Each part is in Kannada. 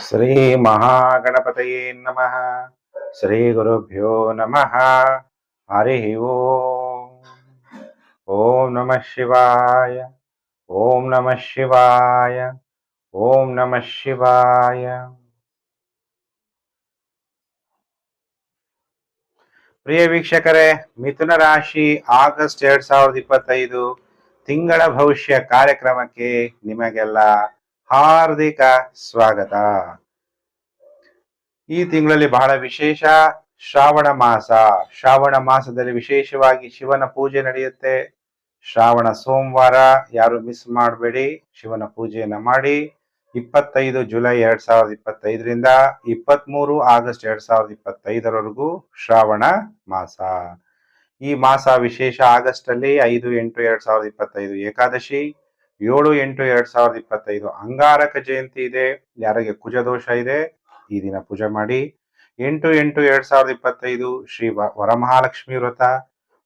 ಶ್ರೀ ಮಹಾಗಣಪತಯೇ ನಮಃ. ಶ್ರೀ ಗುರುಭ್ಯೋ ನಮಃ. ಹರಿ ಓಂ. ಓಂ ನಮಃ ಶಿವಾಯ. ಓಂ ನಮಃ ಶಿವಾಯ. ಓಂ ನಮಃ ಶಿವಾಯ. ಪ್ರಿಯ ವೀಕ್ಷಕರೇ, ಮಿಥುನ ರಾಶಿ ಆಗಸ್ಟ್ ಎರಡ್ ಸಾವಿರದ ಇಪ್ಪತ್ತೈದು ತಿಂಗಳ ಭವಿಷ್ಯ ಕಾರ್ಯಕ್ರಮಕ್ಕೆ ನಿಮಗೆಲ್ಲ ಹಾರ್ದಿಕ ಸ್ವಾಗತ. ಈ ತಿಂಗಳಲ್ಲಿ ಬಹಳ ವಿಶೇಷ ಶ್ರಾವಣ ಮಾಸ. ಶ್ರಾವಣ ಮಾಸದಲ್ಲಿ ವಿಶೇಷವಾಗಿ ಶಿವನ ಪೂಜೆ ನಡೆಯುತ್ತೆ. ಶ್ರಾವಣ ಸೋಮವಾರ, ಯಾರು ಮಿಸ್ ಮಾಡಬೇಡಿ, ಶಿವನ ಪೂಜೆಯನ್ನ ಮಾಡಿ. ಇಪ್ಪತ್ತೈದು ಜುಲೈ ಎರಡ್ ಸಾವಿರದ ಇಪ್ಪತ್ತೈದರಿಂದ ಇಪ್ಪತ್ಮೂರು ಆಗಸ್ಟ್ ಎರಡ್ ಸಾವಿರದ ಇಪ್ಪತ್ತೈದರವರೆಗೂ ಶ್ರಾವಣ ಮಾಸ. ಈ ಮಾಸ ವಿಶೇಷ ಆಗಸ್ಟ್ ಅಲ್ಲಿ ಐದು ಎಂಟು ಎರಡ್ ಸಾವಿರದ ಇಪ್ಪತ್ತೈದು ಏಕಾದಶಿ. ಏಳು ಎಂಟು ಎರಡ್ ಸಾವಿರದ ಇಪ್ಪತ್ತೈದು ಅಂಗಾರಕ ಜಯಂತಿ ಇದೆ. ಯಾರಿಗೆ ಕುಜ ದೋಷ ಇದೆ, ಈ ದಿನ ಪೂಜೆ ಮಾಡಿ. ಎಂಟು ಎಂಟು ಎರಡ್ ಸಾವಿರದ ಇಪ್ಪತ್ತೈದು ಶ್ರೀ ವರಮಹಾಲಕ್ಷ್ಮಿ ವ್ರತ.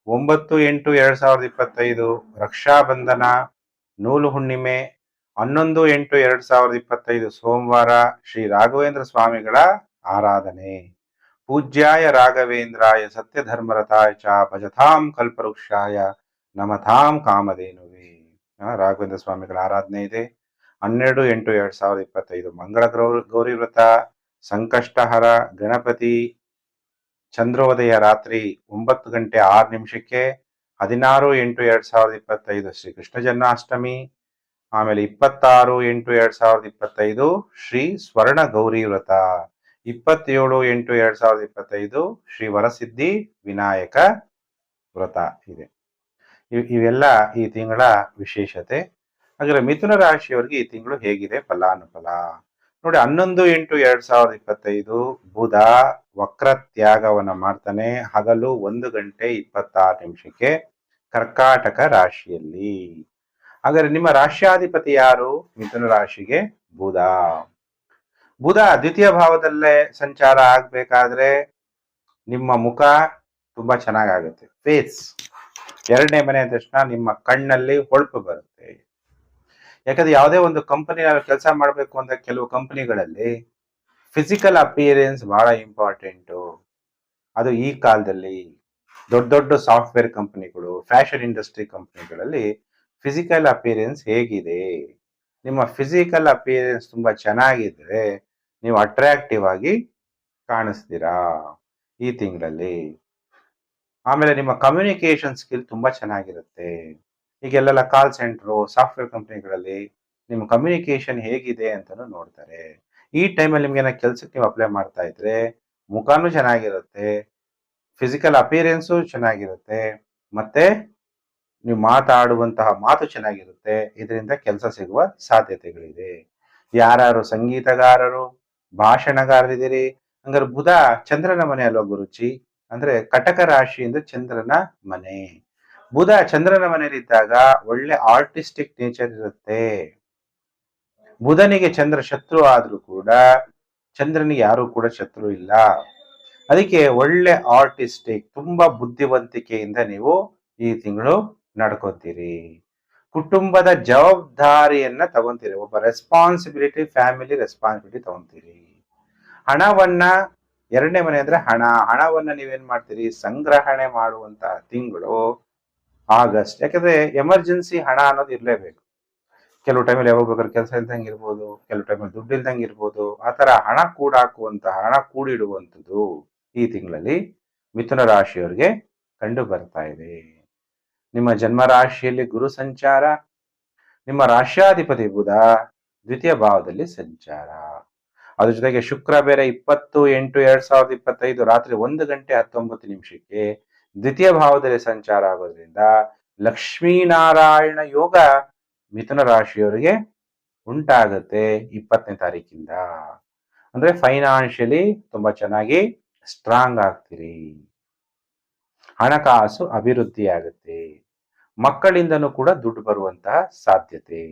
ಒಂಬತ್ತು ಎಂಟು ಎರಡ್ ಸಾವಿರದ ಇಪ್ಪತ್ತೈದು ರಕ್ಷಾಬಂಧನ ನೂಲು ಹುಣ್ಣಿಮೆ. ಹನ್ನೊಂದು ಎಂಟು ಎರಡ್ ಸಾವಿರದ ಇಪ್ಪತ್ತೈದು ಸೋಮವಾರ ಶ್ರೀ ರಾಘವೇಂದ್ರ ಸ್ವಾಮಿಗಳ ಆರಾಧನೆ. ಪೂಜ್ಯಾಯ ರಾಘವೇಂದ್ರಾಯ ಸತ್ಯಧರ್ಮರಥಾಯ ಚ ಭಜತಾಂ ಕಲ್ಪವೃಕ್ಷಾಯ ನಮತಾಂ ಕಾಮಧೇನುವೆ. ರಾಘವೇಂದ್ರ ಸ್ವಾಮಿಗಳ ಆರಾಧನೆ ಇದೆ. ಹನ್ನೆರಡು, ಎಂಟು, ಎರಡ್ ಸಾವಿರದ ಇಪ್ಪತ್ತೈದು ಮಂಗಳ ಗೌರಿ ಗೌರಿ ವ್ರತ, ಸಂಕಷ್ಟಹರ, ಗಣಪತಿ, ಚಂದ್ರೋದಯ ರಾತ್ರಿ ಒಂಬತ್ತು ಗಂಟೆ ಆರು ನಿಮಿಷಕ್ಕೆ, ಹದಿನಾರು, ಎಂಟು, ಎರಡ್ ಸಾವಿರದ ಇಪ್ಪತ್ತೈದು ಶ್ರೀ ಕೃಷ್ಣ ಜನ್ಮಾಷ್ಟಮಿ, ಆಮೇಲೆ ಇಪ್ಪತ್ತಾರು, ಎಂಟು, ಎರಡ್ ಸಾವಿರದ ಇಪ್ಪತ್ತೈದು ಶ್ರೀ ಸ್ವರ್ಣ ಗೌರಿ ವ್ರತ, ಇಪ್ಪತ್ತೇಳು, ಎಂಟು, ಎರಡ್ ಸಾವಿರದ ಇಪ್ಪತ್ತೈದು ಶ್ರೀ ವರಸಿದ್ಧಿ ವಿನಾಯಕ ವ್ರತ ಇದೆ. ಇವೆಲ್ಲ ಈ ತಿಂಗಳ ವಿಶೇಷತೆ. ಹಾಗಾದ್ರೆ ಮಿಥುನ ರಾಶಿಯವರಿಗೆ ಈ ತಿಂಗಳು ಹೇಗಿದೆ? ಫಲಾನುಫಲ. ನೋಡಿ, ಹನ್ನೊಂದು ಎಂಟು ಎರಡ್ ಸಾವಿರದ ಇಪ್ಪತ್ತೈದು ಬುಧ ವಕ್ರ ತ್ಯಾಗವನ್ನ ಮಾಡ್ತಾನೆ. ಹಗಲು ಒಂದು ಗಂಟೆ ಇಪ್ಪತ್ತಾರು ನಿಮಿಷಕ್ಕೆ ಕರ್ಕಾಟಕ ರಾಶಿಯಲ್ಲಿ. ಹಾಗಾದ್ರೆ ನಿಮ್ಮ ರಾಶ್ಯಾಧಿಪತಿ ಯಾರು? ಮಿಥುನ ರಾಶಿಗೆ ಬುಧ. ಬುಧ ದ್ವಿತೀಯ ಭಾವದಲ್ಲೇ ಸಂಚಾರ ಆಗ್ಬೇಕಾದ್ರೆ ನಿಮ್ಮ ಮುಖ ತುಂಬಾ ಚೆನ್ನಾಗಾಗುತ್ತೆ. ಫೇಸ್ ಎರಡನೇ ಮನೆ ಅಂದ ತಕ್ಷಣ ನಿಮ್ಮ ಕಣ್ಣಲ್ಲಿ ಹೊಳಪು ಬರುತ್ತೆ. ಯಾಕಂದ್ರೆ ಯಾವುದೇ ಒಂದು ಕಂಪನಿ ಕೆಲಸ ಮಾಡಬೇಕು ಅಂತ ಕೆಲವು ಕಂಪನಿಗಳಲ್ಲಿ ಫಿಸಿಕಲ್ ಅಪಿಯರೆನ್ಸ್ ಬಹಳ ಇಂಪಾರ್ಟೆಂಟು ಅದು ಈ ಕಾಲದಲ್ಲಿ ದೊಡ್ಡ ದೊಡ್ಡ ಸಾಫ್ಟ್ವೇರ್ ಕಂಪನಿಗಳು ಫ್ಯಾಷನ್ ಇಂಡಸ್ಟ್ರಿ ಕಂಪನಿಗಳಲ್ಲಿ ಫಿಸಿಕಲ್ ಅಪಿಯರೆನ್ಸ್ ಹೇಗಿದೆ. ನಿಮ್ಮ ಫಿಸಿಕಲ್ ಅಪಿಯರೆನ್ಸ್ ತುಂಬಾ ಚೆನ್ನಾಗಿದ್ರೆ ನೀವು ಅಟ್ರಾಕ್ಟಿವ್ ಆಗಿ ಕಾಣಿಸ್ತೀರಾ ಈ ತಿಂಗಳಲ್ಲಿ. ಆಮೇಲೆ ನಿಮ್ಮ ಕಮ್ಯುನಿಕೇಶನ್ ಸ್ಕಿಲ್ ತುಂಬಾ ಚೆನ್ನಾಗಿರುತ್ತೆ. ಈಗೆಲ್ಲ ಕಾಲ್ ಸೆಂಟ್ರು ಸಾಫ್ಟ್ವೇರ್ ಕಂಪನಿಗಳಲ್ಲಿ ನಿಮ್ಮ ಕಮ್ಯುನಿಕೇಶನ್ ಹೇಗಿದೆ ಅಂತಲೂ ನೋಡ್ತಾರೆ. ಈ ಟೈಮಲ್ಲಿ ನಿಮ್ಗೆ ಏನೋ ಕೆಲಸಕ್ಕೆ ನೀವು ಅಪ್ಲೈ ಮಾಡ್ತಾ ಇದ್ರೆ ಮುಖನೂ ಚೆನ್ನಾಗಿರುತ್ತೆ ಫಿಸಿಕಲ್ ಅಪಿಯರೆನ್ಸು ಚೆನ್ನಾಗಿರುತ್ತೆ, ಮತ್ತೆ ನೀವು ಮಾತಾಡುವಂತಹ ಮಾತು ಚೆನ್ನಾಗಿರುತ್ತೆ, ಇದರಿಂದ ಕೆಲಸ ಸಿಗುವ ಸಾಧ್ಯತೆಗಳಿದೆ. ಯಾರು ಸಂಗೀತಗಾರರು, ಭಾಷಣಗಾರರಿದ್ದೀರಿ, ಹಂಗಾರೆ ಬುಧ ಚಂದ್ರನ ಮನೆ ಅಲ್ವಾ ಗುರುಚಿ ಅಂದ್ರೆ ಕಟಕ ರಾಶಿ ಅಂದ್ರೆ ಚಂದ್ರನ ಮನೆ. ಬುಧ ಚಂದ್ರನ ಮನೆಯಲ್ಲಿದ್ದಾಗ ಒಳ್ಳೆ ಆರ್ಟಿಸ್ಟಿಕ್ ನೇಚರ್ ಇರುತ್ತೆ. ಬುಧನಿಗೆ ಚಂದ್ರ ಶತ್ರು ಆದ್ರೂ ಕೂಡ ಚಂದ್ರನಿಗೆ ಯಾರು ಕೂಡ ಶತ್ರು ಇಲ್ಲ. ಅದಕ್ಕೆ ಒಳ್ಳೆ ಆರ್ಟಿಸ್ಟಿಕ್, ತುಂಬಾ ಬುದ್ಧಿವಂತಿಕೆಯಿಂದ ನೀವು ಈ ತಿಂಗಳು ನಡ್ಕೋತೀರಿ. ಕುಟುಂಬದ ಜವಾಬ್ದಾರಿಯನ್ನ ತಗೊಂತೀರಿ. ಒಬ್ಬ ರೆಸ್ಪಾನ್ಸಿಬಿಲಿಟಿ ಫ್ಯಾಮಿಲಿ ರೆಸ್ಪಾನ್ಸಿಬಿಲಿಟಿ ತಗೊಂತೀರಿ. ಹಣವನ್ನ ಎರಡನೇ ಮನೆ ಅಂದ್ರೆ ಹಣ, ಹಣವನ್ನ ನೀವೇನ್ ಮಾಡ್ತೀರಿ? ಸಂಗ್ರಹಣೆ ಮಾಡುವಂತಹ ತಿಂಗಳು ಆಗಸ್ಟ್. ಯಾಕಂದ್ರೆ ಎಮರ್ಜೆನ್ಸಿ ಹಣ ಅನ್ನೋದು ಇರ್ಲೇಬೇಕು. ಕೆಲವು ಟೈಮಲ್ಲಿ ಯಾವಾಗ ಬೇಕಾದ್ರೆ ಕೆಲಸ ಇಲ್ದಂಗೆ ಇರ್ಬೋದು, ಕೆಲವು ಟೈಮಲ್ಲಿ ದುಡ್ಡು ಇಲ್ದಂಗೆ ಇರ್ಬೋದು, ಆ ತರ ಹಣ ಕೂಡಾಕುವಂತಹ ಹಣ ಕೂಡಿಡುವಂಥದ್ದು ಈ ತಿಂಗಳಲ್ಲಿ ಮಿಥುನ ರಾಶಿಯವರಿಗೆ ಕಂಡು ಬರ್ತಾ ಇದೆ. ನಿಮ್ಮ ಜನ್ಮ ರಾಶಿಯಲ್ಲಿ ಗುರು ಸಂಚಾರ, ನಿಮ್ಮ ರಾಶ್ಯಾಧಿಪತಿ ಬುಧ ದ್ವಿತೀಯ ಭಾವದಲ್ಲಿ ಸಂಚಾರ. ಅದ್ರ ಜೊತೆಗೆ ಶುಕ್ರ ಬೇರೆ ಇಪ್ಪತ್ತು ಎಂಟು ಎರಡ್ ಸಾವಿರದ ಇಪ್ಪತ್ತೈದು ರಾತ್ರಿ ಒಂದು ಗಂಟೆ ಹತ್ತೊಂಬತ್ತು ನಿಮಿಷಕ್ಕೆ ದ್ವಿತೀಯ ಭಾವದಲ್ಲಿ ಸಂಚಾರ ಆಗೋದ್ರಿಂದ ಲಕ್ಷ್ಮೀನಾರಾಯಣ ಯೋಗ ಮಿಥುನ ರಾಶಿಯವರಿಗೆ ಉಂಟಾಗುತ್ತೆ ಇಪ್ಪತ್ತನೇ ತಾರೀಕಿಂದ. ಅಂದ್ರೆ ಫೈನಾನ್ಷಿಯಲಿ ತುಂಬಾ ಚೆನ್ನಾಗಿ ಸ್ಟ್ರಾಂಗ್ ಆಗ್ತೀರಿ. ಹಣಕಾಸು ಅಭಿವೃದ್ಧಿ ಆಗುತ್ತೆ. ಮಕ್ಕಳಿಂದನೂ ಕೂಡ ದುಡ್ಡು ಬರುವಂತಹ ಸಾಧ್ಯತೆ.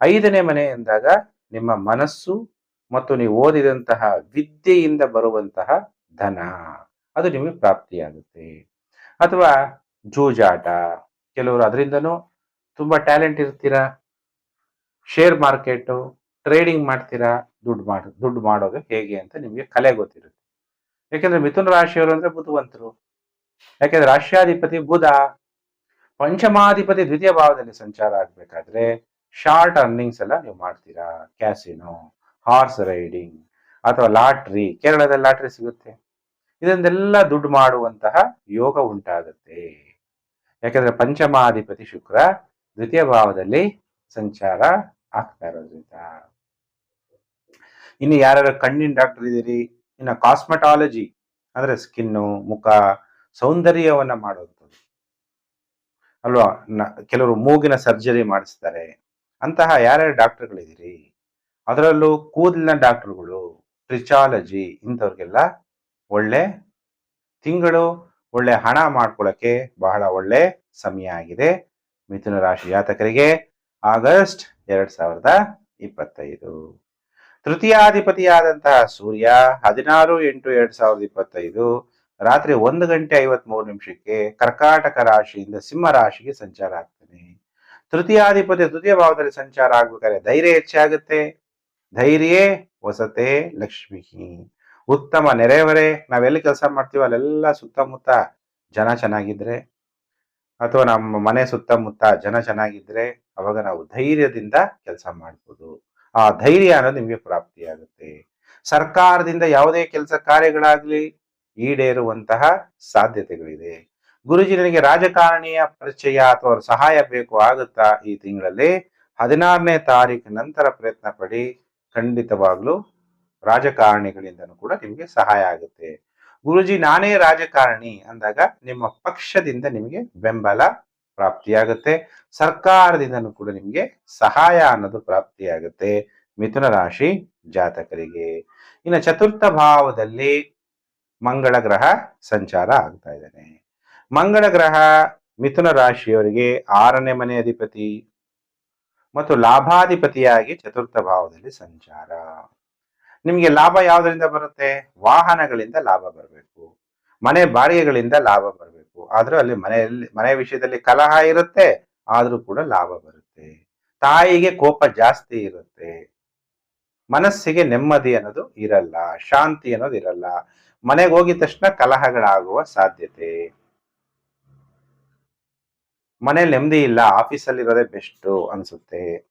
ಐದನೇ ಮನೆ ಎಂದಾಗ ನಿಮ್ಮ ಮನಸ್ಸು ಮತ್ತು ನೀವು ಓದಿದಂತಹ ವಿದ್ಯೆಯಿಂದ ಬರುವಂತಹ ಧನ. ಅದು ನಿಮಗೆ ಪ್ರಾಪ್ತಿಯಾಗುತ್ತೆ. ಅಥವಾ ಜೂಜಾಟ. ಕೆಲವರು ಅದರಿಂದನೂ ತುಂಬಾ ಟ್ಯಾಲೆಂಟ್ ಇರ್ತೀರಾ? ಶೇರ್ ಮಾರ್ಕೆಟು, ಟ್ರೇಡಿಂಗ್ ಮಾಡ್ತೀರಾ? ದುಡ್ಡು ಮಾಡಿ, ದುಡ್ಡು ಮಾಡೋದು ಹೇಗೆ ಅಂತ ನಿಮಗೆ ಕಲೆ ಗೊತ್ತಿರುತ್ತೆ. ಯಾಕೆಂದ್ರೆ ಮಿಥುನ ರಾಶಿಯವರು ಅಂದ್ರೆ ಬುದ್ಧಿವಂತರು. ಯಾಕೆಂದ್ರೆ ರಾಷ್ಟ್ರಾಧಿಪತಿ ಬುಧ ಪಂಚಮಾಧಿಪತಿ ದ್ವಿತೀಯ ಭಾವದಲ್ಲಿ ಸಂಚಾರ ಆಗ್ಬೇಕಾದ್ರೆ ಶಾರ್ಟ್ ಅರ್ನಿಂಗ್ಸ್ ಎಲ್ಲ ನೀವು ಮಾಡ್ತೀರಾ? ಕ್ಯಾಸಿನೋ ಹಾರ್ಸ್ ರೈಡಿಂಗ್ ಅಥವಾ ಲಾಟ್ರಿ. ಕೇರಳದಲ್ಲಿ ಲಾಟ್ರಿ ಸಿಗುತ್ತೆ. ಇದನ್ನೆಲ್ಲ ದುಡ್ಡು ಮಾಡುವಂತಹ ಯೋಗ ಉಂಟಾಗುತ್ತೆ. ಯಾಕಂದ್ರೆ ಪಂಚಮಾಧಿಪತಿ ಶುಕ್ರ ದ್ವಿತೀಯ ಭಾವದಲ್ಲಿ ಸಂಚಾರ ಆಗ್ತಾ ಇರೋದ್ರಿಂದ. ಇನ್ನು ಯಾರ್ಯಾರು ಕಣ್ಣಿನ ಡಾಕ್ಟರ್ ಇದ್ದೀರಿ? ಇನ್ನು ಕಾಸ್ಮೆಟಾಲಜಿ ಅಂದ್ರೆ ಸ್ಕಿನ್ನು, ಮುಖ, ಸೌಂದರ್ಯವನ್ನ ಮಾಡುವಂಥದ್ದು. ಅಲ್ವಾ? ಕೆಲವರು ಮೂಗಿನ ಸರ್ಜರಿ ಮಾಡಿಸ್ತಾರೆ. ಅಂತಹ ಯಾರ್ಯಾರು ಡಾಕ್ಟರ್ಗಳಿದ್ದೀರಿ? ಅದರಲ್ಲೂ ಕೂದಲಿನ ಡಾಕ್ಟರ್ಗಳು, ಟ್ರಿಚಾಲಜಿ ಇಂಥವ್ರಿಗೆಲ್ಲ ಒಳ್ಳೆ ತಿಂಗಳು, ಒಳ್ಳೆ ಹಣ ಮಾಡ್ಕೊಳ್ಳೋಕ್ಕೆ ಬಹಳ ಒಳ್ಳೆ ಸಮಯ ಆಗಿದೆ. ಮಿಥುನ ರಾಶಿ ಜಾತಕರಿಗೆ ಆಗಸ್ಟ್ ಎರಡ್ ಸಾವಿರದ ಇಪ್ಪತ್ತೈದು. ತೃತೀಯಾಧಿಪತಿಯಾದಂತಹ ಸೂರ್ಯ ಹದಿನಾರು ಎಂಟು ಎರಡ್ ಸಾವಿರದ ಇಪ್ಪತ್ತೈದು ರಾತ್ರಿ ಒಂದು ಗಂಟೆ ಐವತ್ ಮೂರು ನಿಮಿಷಕ್ಕೆ ಕರ್ಕಾಟಕ ರಾಶಿಯಿಂದ ಸಿಂಹ ರಾಶಿಗೆ ಸಂಚಾರ ಆಗ್ತಾನೆ. ತೃತೀಯಾಧಿಪತಿ ತೃತೀಯ ಭಾವದಲ್ಲಿ ಸಂಚಾರ ಆಗ್ಬೇಕಾದ್ರೆ ಧೈರ್ಯ ಹೆಚ್ಚಾಗುತ್ತೆ. ಧೈರ್ಯ ವಸತೆ ಲಕ್ಷ್ಮಿ. ಉತ್ತಮ ನೆರೆಹೊರೆ ನಾವೆಲ್ಲಿ ಕೆಲಸ ಮಾಡ್ತೀವೋ ಅಲ್ಲೆಲ್ಲ ಸುತ್ತಮುತ್ತ ಜನ ಚೆನ್ನಾಗಿದ್ರೆ, ಅಥವಾ ನಮ್ಮ ಮನೆ ಸುತ್ತಮುತ್ತ ಜನ ಚೆನ್ನಾಗಿದ್ರೆ ಅವಾಗ ನಾವು ಧೈರ್ಯದಿಂದ ಕೆಲಸ ಮಾಡ್ಬೋದು. ಆ ಧೈರ್ಯ ಅನ್ನೋದು ನಿಮಗೆ ಪ್ರಾಪ್ತಿಯಾಗುತ್ತೆ ಸರ್ಕಾರದಿಂದ ಯಾವುದೇ ಕೆಲಸ ಕಾರ್ಯಗಳಾಗ್ಲಿ ಈಡೇರುವಂತಹ ಸಾಧ್ಯತೆಗಳಿದೆ. ಗುರುಜಿ, ನನಗೆ ರಾಜಕಾರಣಿಯ ಪರಿಚಯ ಅಥವಾ ಸಹಾಯ ಬೇಕು ಆಗುತ್ತಾ ಈ ತಿಂಗಳಲ್ಲಿ? ಹದಿನಾರನೇ ತಾರೀಕು ನಂತರ ಪ್ರಯತ್ನ ಪಡಿ. ಖಂಡಿತವಾಗ್ಲೂ ರಾಜಕಾರಣಿಗಳಿಂದನೂ ಕೂಡ ನಿಮಗೆ ಸಹಾಯ ಆಗುತ್ತೆ. ಗುರುಜಿ, ನಾನೇ ರಾಜಕಾರಣಿ ಅಂದಾಗ ನಿಮ್ಮ ಪಕ್ಷದಿಂದ ನಿಮಗೆ ಬೆಂಬಲ ಪ್ರಾಪ್ತಿಯಾಗುತ್ತೆ. ಸರ್ಕಾರದಿಂದನೂ ಕೂಡ ನಿಮಗೆ ಸಹಾಯ ಅನ್ನೋದು ಪ್ರಾಪ್ತಿಯಾಗುತ್ತೆ. ಮಿಥುನ ರಾಶಿ ಜಾತಕರಿಗೆ. ಇನ್ನು ಚತುರ್ಥ ಭಾವದಲ್ಲಿ ಮಂಗಳ ಗ್ರಹ ಸಂಚಾರ ಆಗ್ತಾ ಇದ್ದಾನೆ. ಮಂಗಳ ಗ್ರಹ ಮಿಥುನ ರಾಶಿಯವರಿಗೆ ಆರನೇ ಮನೆ ಅಧಿಪತಿ. ಮತ್ತು ಲಾಭಾಧಿಪತಿಯಾಗಿ ಚತುರ್ಥ ಭಾವದಲ್ಲಿ ಸಂಚಾರ. ನಿಮಗೆ ಲಾಭ ಯಾವುದರಿಂದ ಬರುತ್ತೆ? ವಾಹನಗಳಿಂದ ಲಾಭ ಬರಬೇಕು. ಮನೆ ಬಾಡಿಗೆಗಳಿಂದ ಲಾಭ ಬರಬೇಕು. ಆದರೂ ಅಲ್ಲಿ ಮನೆಯಲ್ಲಿ, ಮನೆ ವಿಷಯದಲ್ಲಿ ಕಲಹ ಇರುತ್ತೆ, ಆದರೂ ಕೂಡ ಲಾಭ ಬರುತ್ತೆ. ತಾಯಿಗೆ ಕೋಪ ಜಾಸ್ತಿ ಇರುತ್ತೆ. ಮನಸ್ಸಿಗೆ ನೆಮ್ಮದಿ ಅನ್ನೋದು ಇರಲ್ಲ, ಶಾಂತಿ ಅನ್ನೋದು ಇರಲ್ಲ. ಮನೆಗೆ ಹೋಗಿದ ತಕ್ಷಣ ಕಲಹಗಳಾಗುವ ಸಾಧ್ಯತೆ. ಮನೇಲಿ ನೆಮ್ಮದಿ ಇಲ್ಲ ಆಫೀಸಲ್ಲಿ ಇರೋದೇ ಬೆಸ್ಟ್ ಅನ್ಸುತ್ತೆ.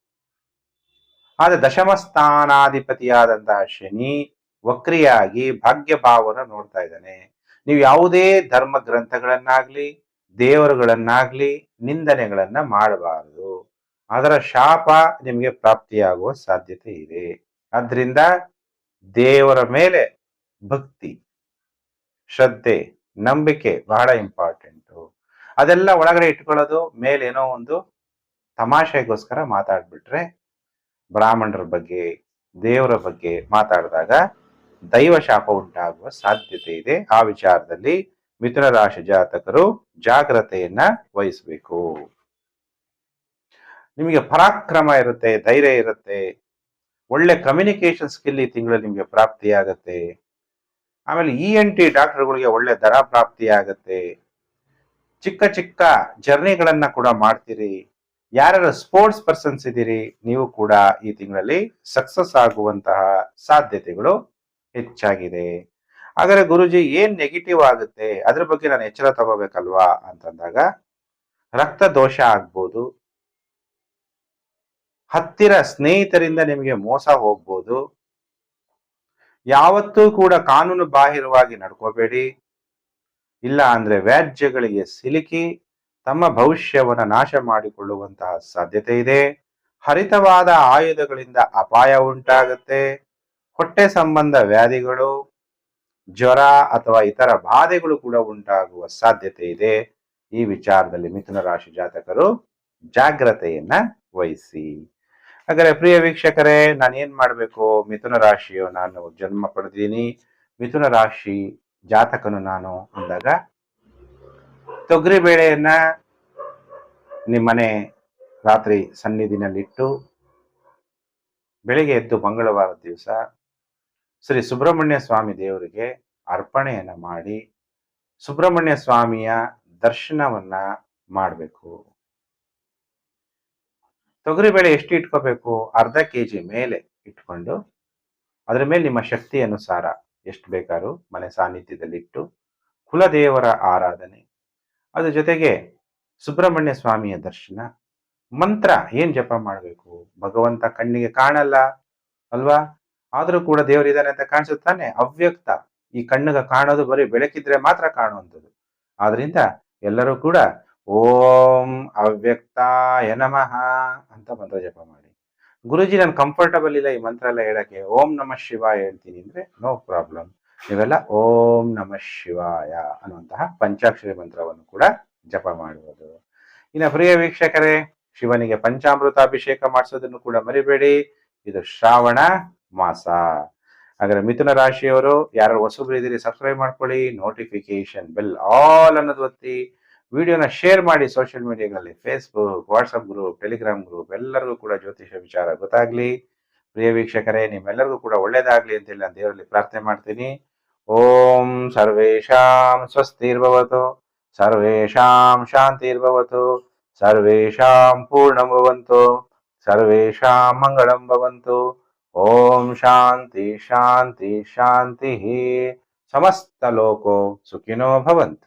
ಆದ್ರೆ ದಶಮಸ್ಥಾನಾಧಿಪತಿಯಾದಂತಹ ಶನಿ ವಕ್ರಿಯಾಗಿ ಭಾಗ್ಯ ಭಾವನ ನೋಡ್ತಾ ಇದ್ದಾನೆ. ನೀವು ಯಾವುದೇ ಧರ್ಮ ಗ್ರಂಥಗಳನ್ನಾಗ್ಲಿ ದೇವರುಗಳನ್ನಾಗ್ಲಿ ನಿಂದನೆಗಳನ್ನ ಮಾಡಬಾರದು. ಅದರ ಶಾಪ ನಿಮಗೆ ಪ್ರಾಪ್ತಿಯಾಗುವ ಸಾಧ್ಯತೆ ಇದೆ. ಆದ್ರಿಂದ ದೇವರ ಮೇಲೆ ಭಕ್ತಿ, ಶ್ರದ್ಧೆ, ನಂಬಿಕೆ ಬಹಳ ಇಂಪಾರ್ಟೆಂಟು ಅದೆಲ್ಲ ಒಳಗಡೆ ಇಟ್ಕೊಳ್ಳೋದು ಮೇಲೇನೋ ಒಂದು ತಮಾಷೆಗೋಸ್ಕರ ಮಾತಾಡ್ಬಿಟ್ರೆ ಬ್ರಾಹ್ಮಣರ ಬಗ್ಗೆ, ದೇವರ ಬಗ್ಗೆ ಮಾತಾಡಿದಾಗ ದೈವ ಶಾಪ ಉಂಟಾಗುವ ಸಾಧ್ಯತೆ ಇದೆ. ಆ ವಿಚಾರದಲ್ಲಿ ಮಿಥುನ ರಾಶಿ ಜಾತಕರು ಜಾಗ್ರತೆಯನ್ನ ವಹಿಸಬೇಕು. ನಿಮಗೆ ಪರಾಕ್ರಮ ಇರುತ್ತೆ, ಧೈರ್ಯ ಇರುತ್ತೆ, ಒಳ್ಳೆ ಕಮ್ಯುನಿಕೇಶನ್ ಸ್ಕಿಲ್ ಈ ತಿಂಗಳು ನಿಮಗೆ ಪ್ರಾಪ್ತಿಯಾಗತ್ತೆ. ಆಮೇಲೆ ಇ ಎನ್ ಟಿ ಡಾಕ್ಟರ್ಗಳಿಗೆ ಒಳ್ಳೆ ದರ ಪ್ರಾಪ್ತಿಯಾಗತ್ತೆ. ಚಿಕ್ಕ ಚಿಕ್ಕ ಜರ್ನಿಗಳನ್ನ ಕೂಡ ಮಾಡ್ತೀರಿ. ಯಾರ್ಯಾರು ಸ್ಪೋರ್ಟ್ಸ್ ಪರ್ಸನ್ಸ್ ಇದ್ದೀರಿ ನೀವು ಕೂಡ ಈ ತಿಂಗಳಲ್ಲಿ ಸಕ್ಸಸ್ ಆಗುವಂತಹ ಸಾಧ್ಯತೆಗಳು ಹೆಚ್ಚಾಗಿದೆ. ಆದರೆ ಗುರುಜಿ, ಏನ್ ನೆಗೆಟಿವ್ ಆಗುತ್ತೆ? ಅದ್ರ ಬಗ್ಗೆ ನಾನು ಎಚ್ಚರ ತಗೋಬೇಕಲ್ವಾ ಅಂತಂದಾಗ ರಕ್ತ ದೋಷ ಆಗ್ಬೋದು. ಹತ್ತಿರ ಸ್ನೇಹಿತರಿಂದ ನಿಮಗೆ ಮೋಸ ಹೋಗ್ಬೋದು. ಯಾವತ್ತೂ ಕೂಡ ಕಾನೂನು ಬಾಹಿರವಾಗಿ ನಡ್ಕೋಬೇಡಿ. ಇಲ್ಲ ಅಂದ್ರೆ ವ್ಯಾಜ್ಯಗಳಿಗೆ ಸಿಲುಕಿ ತಮ್ಮ ಭವಿಷ್ಯವನ್ನು ನಾಶ ಮಾಡಿಕೊಳ್ಳುವಂತಹ ಸಾಧ್ಯತೆ ಇದೆ. ಹರಿತವಾದ ಆಯುಧಗಳಿಂದ ಅಪಾಯ ಉಂಟಾಗುತ್ತೆ. ಹೊಟ್ಟೆ ಸಂಬಂಧ ವ್ಯಾಧಿಗಳು, ಜ್ವರ ಅಥವಾ ಇತರ ಬಾಧೆಗಳು ಕೂಡ ಉಂಟಾಗುವ ಸಾಧ್ಯತೆ ಇದೆ. ಈ ವಿಚಾರದಲ್ಲಿ ಮಿಥುನ ರಾಶಿ ಜಾತಕರು ಜಾಗ್ರತೆಯನ್ನ ವಹಿಸಿ. ಹಾಗಾದ್ರೆ ಪ್ರಿಯ ವೀಕ್ಷಕರೇ ನಾನು ಏನ್ ಮಾಡಬೇಕು? ಮಿಥುನ ರಾಶಿಯು ನಾನು ಜನ್ಮ ಪಡೆದೀನಿ ಮಿಥುನ ರಾಶಿ ಜಾತಕನು ನಾನು ಅಂದಾಗ, ತೊಗರಿ ಬೇಳೆಯನ್ನ ನಿಮ್ಮನೆ ರಾತ್ರಿ ಸನ್ನಿಧಿನಲ್ಲಿಟ್ಟು ಬೆಳಿಗ್ಗೆ ಎದ್ದು ಮಂಗಳವಾರ ದಿವಸ ಶ್ರೀ ಸುಬ್ರಹ್ಮಣ್ಯ ಸ್ವಾಮಿ ದೇವರಿಗೆ ಅರ್ಪಣೆಯನ್ನ ಮಾಡಿ ಸುಬ್ರಹ್ಮಣ್ಯ ಸ್ವಾಮಿಯ ದರ್ಶನವನ್ನ ಮಾಡಬೇಕು. ತೊಗರಿಬೇಳೆ ಎಷ್ಟು ಇಟ್ಕೋಬೇಕು? ಅರ್ಧ ಕೆ ಜಿ ಮೇಲೆ ಇಟ್ಕೊಂಡು, ಅದರ ಮೇಲೆ ನಿಮ್ಮ ಶಕ್ತಿ ಅನುಸಾರ ಎಷ್ಟು ಬೇಕಾದ್ರೂ ಮನೆ ಸಾನ್ನಿಧ್ಯದಲ್ಲಿಟ್ಟು ಕುಲದೇವರ ಆರಾಧನೆ. ಅದ್ರ ಜೊತೆಗೆ ಸುಬ್ರಹ್ಮಣ್ಯ ಸ್ವಾಮಿಯ ದರ್ಶನ. ಮಂತ್ರ ಏನ್ ಜಪ ಮಾಡಬೇಕು? ಭಗವಂತ ಕಣ್ಣಿಗೆ ಕಾಣಲ್ಲ ಅಲ್ವಾ? ಆದ್ರೂ ಕೂಡ ದೇವರಿದ್ದಾನೆ ಅಂತ ಕಾಣಿಸುತ್ತಾನೆ ಅವ್ಯಕ್ತ. ಈ ಕಣ್ಣಿಗೆ ಕಾಣೋದು ಬರೀ ಬೆಳಕಿದ್ರೆ ಮಾತ್ರ ಕಾಣುವಂಥದ್ದು. ಆದ್ರಿಂದ ಎಲ್ಲರೂ ಕೂಡ ಓಂ ಅವ್ಯಕ್ತಾಯ ನಮಃ ಅಂತ ಮಂತ್ರ ಜಪ ಮಾಡಿ ಗುರುಜಿ, ನಾನು ಕಂಫರ್ಟಬಲ್ ಇಲ್ಲ ಈ ಮಂತ್ರ ಎಲ್ಲ ಹೇಳಕ್ಕೆ. ಓಂ ನಮಃ ಶಿವಾಯ ಹೇಳ್ತೀನಿ ಅಂದ್ರೆ ನೋ ಪ್ರಾಬ್ಲಮ್ ನೀವೆಲ್ಲ ಓಂ ನಮಃ ಶಿವಾಯ ಅನ್ನುವಂತಹ ಪಂಚಾಕ್ಷರಿ ಮಂತ್ರವನ್ನು ಕೂಡ ಜಪ ಮಾಡುವುದು ಇನ್ನು ಪ್ರಿಯ ವೀಕ್ಷಕರೇ, ಶಿವನಿಗೆ ಪಂಚಾಮೃತ ಅಭಿಷೇಕ ಮಾಡಿಸೋದನ್ನು ಕೂಡ ಮರಿಬೇಡಿ. ಇದು ಶ್ರಾವಣ ಮಾಸ. ಹಾಗಾದ್ರೆ ಮಿಥುನ ರಾಶಿಯವರು, ಯಾರು ಹೊಸಬ್ರು ಇದ್ದೀರಿ ಸಬ್ಸ್ಕ್ರೈಬ್ ಮಾಡ್ಕೊಳ್ಳಿ ನೋಟಿಫಿಕೇಶನ್ ಬೆಲ್ ಆಲ್ ಅನ್ನೋದು ಒತ್ತಿ. ವಿಡಿಯೋನ ಶೇರ್ ಮಾಡಿ social ಮೀಡಿಯಾಗಳಲ್ಲಿ Facebook WhatsApp group Telegram group ಎಲ್ಲರಿಗೂ ಕೂಡ ಜ್ಯೋತಿಷ ವಿಚಾರ ಗೊತ್ತಾಗ್ಲಿ. ಪ್ರಿಯ ವೀಕ್ಷಕರೇ, ನಿಮ್ಮೆಲ್ಲರಿಗೂ ಕೂಡ ಒಳ್ಳೇದಾಗ್ಲಿ ಅಂತೇಳಿ ನಾನು ದೇವರಲ್ಲಿ ಪ್ರಾರ್ಥನೆ ಮಾಡ್ತೀನಿ. ಓಂ ಸರ್ವೇಶಾಂ ಸ್ವಸ್ತಿರ್ಭವತು ಸರ್ವೇಶಾಂ ಶಾಂತಿರ್ಭವತು ಸರ್ವೇಶಾಂ ಪೂರ್ಣಂ ಭವಂತು ಸರ್ವೇಶಾಂ ಮಂಗಳಂ ಭವಂತು. ಓಂ ಶಾಂತಿ ಶಾಂತಿ ಶಾಂತಿ, ಸಮಸ್ತ ಲೋಕೋ ಸುಖಿನೋ ಭವಂತು.